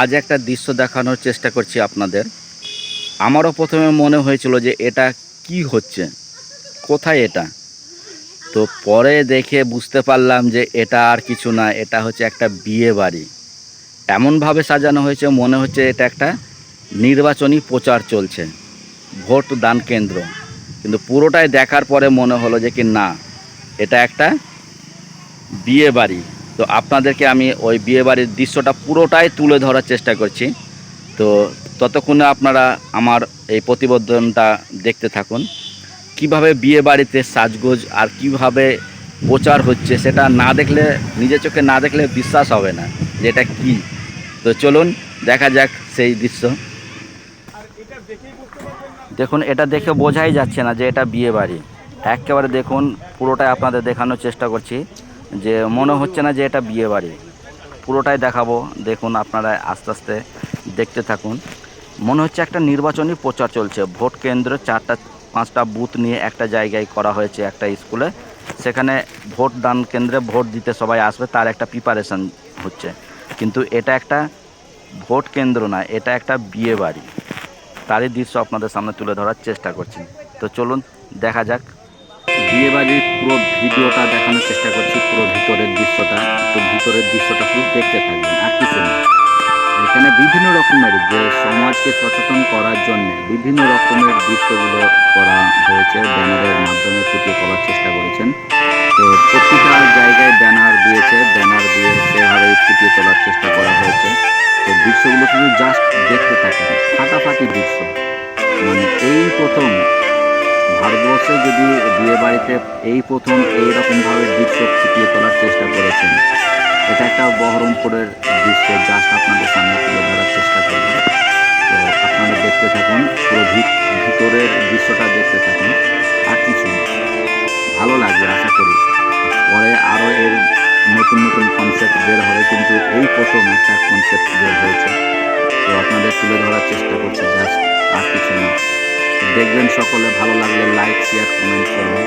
আজ একটা দৃশ্য দেখানোর চেষ্টা করছি আপনাদের। আমারও প্রথমে মনে হয়েছিল যে এটা কি হচ্ছে? কোথায় এটা? তো পরে দেখে বুঝতে পারলাম যে এটা আর কিছু না, এটা হচ্ছে একটা বিয়ে বাড়ি। এমনভাবে সাজানো হয়েছে, মনে হচ্ছে এটা একটা নির্বাচনী প্রচার চলছে, ভোট দান কেন্দ্র। কিন্তু পুরোটাই দেখার পরে মনে হলো যে কি না, এটা একটা বিয়ে বাড়ি। তো আপনাদেরকে আমি ওই বিয়েবাড়ির দৃশ্যটা পুরোটাই তুলে ধরার চেষ্টা করছি। তো ততক্ষণে আপনারা আমার এই প্রতিবেদনটা দেখতে থাকুন। কীভাবে বিয়ে বাড়িতে সাজগোজ আর কীভাবে প্রচার হচ্ছে সেটা না দেখলে, নিজের চোখে না দেখলে বিশ্বাস হবে না যে এটা কী। তো চলুন, দেখা যাক সেই দৃশ্য। দেখুন, এটা দেখে বোঝাই যাচ্ছে না যে এটা বিয়ে বাড়ি একেবারে দেখুন, পুরোটাই আপনাদের দেখানোর চেষ্টা করছি। যে মনে হচ্ছে না যে এটা বিয়ে বাড়ি। পুরোটাই দেখাবো, দেখুন আপনারা আস্তে আস্তে দেখতে থাকুন। মনে হচ্ছে একটা নির্বাচনী প্রচার চলছে। ভোট কেন্দ্র চারটা, পাঁচটা বুথ নিয়ে একটা জায়গায় করা হয়েছে একটা স্কুলে। সেখানে ভোট দান কেন্দ্রে ভোট দিতে সবাই আসবে, তার একটা প্রিপারেশন হচ্ছে। কিন্তু এটা একটা ভোট কেন্দ্র না, এটা একটা বিয়ে বাড়ি। তারই দৃশ্য আপনাদের সামনে তুলে ধরার চেষ্টা করছি। তো চলুন, দেখা যাক বিয়ে বাড়ির পুরো ভিডিওটা দেখানোর চেষ্টা করছি, পুরো ভিতরের দৃশ্যটা। তো ভিতরের দৃশ্যটা শুধু দেখতে থাকবেন, আর কিছু না। এখানে বিভিন্ন রকমের যে সমাজকে সচেতন করার জন্য বিভিন্ন রকমের দৃশ্যগুলো করা হয়েছে, ব্যানারের মাধ্যমে ফুটিয়ে তোলার চেষ্টা করেছেন। তো প্রতিটা জায়গায় ব্যানার দিয়েছে, ব্যানার দিয়ে সেভাবে ফুটিয়ে তোলার চেষ্টা করা হয়েছে। তো দৃশ্যগুলো শুধু জাস্ট দেখতে থাকেন, ফাটাফাটি দৃশ্য। মানে এই প্রথম ভারতবর্ষে যদি বিয়ে বাড়িতে এই প্রথম এই রকমভাবে দৃশ্য ফুটিয়ে তোলার চেষ্টা করেছেন, এটা একটা বহরমপুরের দৃশ্য জাস্ট আপনাদের সামনে তুলে ধরার চেষ্টা করব। তো আপনারা দেখতে থাকুন, পুরো ভিত- ভিতরের দৃশ্যটা দেখতে থাকুন, আর কিছু ভালো লাগবে, আশা করি। পরে আরও এর নতুন নতুন কনসেপ্ট বের হবে, কিন্তু এই প্রথম একটা কনসেপ্ট বের হয়েছে। তো আপনাদের তুলে ধরার চেষ্টা করছি জাস্ট আর কিছু না। দেখবেন সকলে ভালো লাগলে লাইক শেয়ার কমেন্ট করবেন।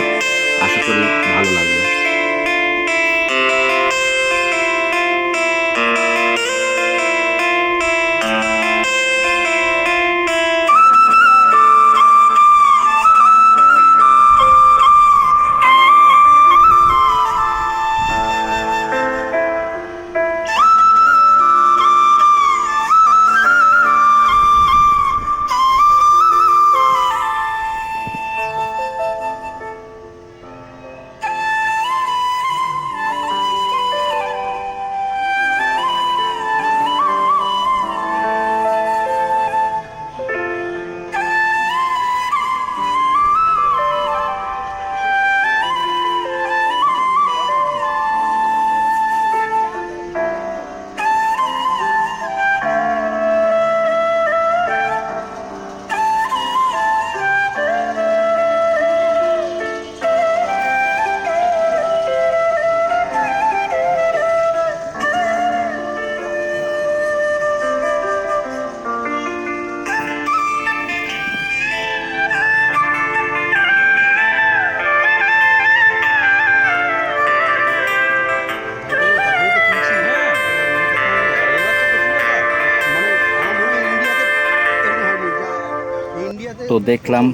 তো দেখলাম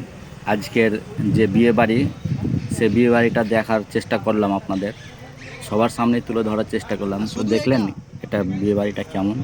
আজকের যে বিয়ে বাড়ি, সে বিয়ে বাড়িটা দেখার চেষ্টা করলাম আপনাদের। সবার সামনে তুলে ধরার চেষ্টা করলাম। তো দেখলেন এটা বিয়ে বাড়িটা কেমন?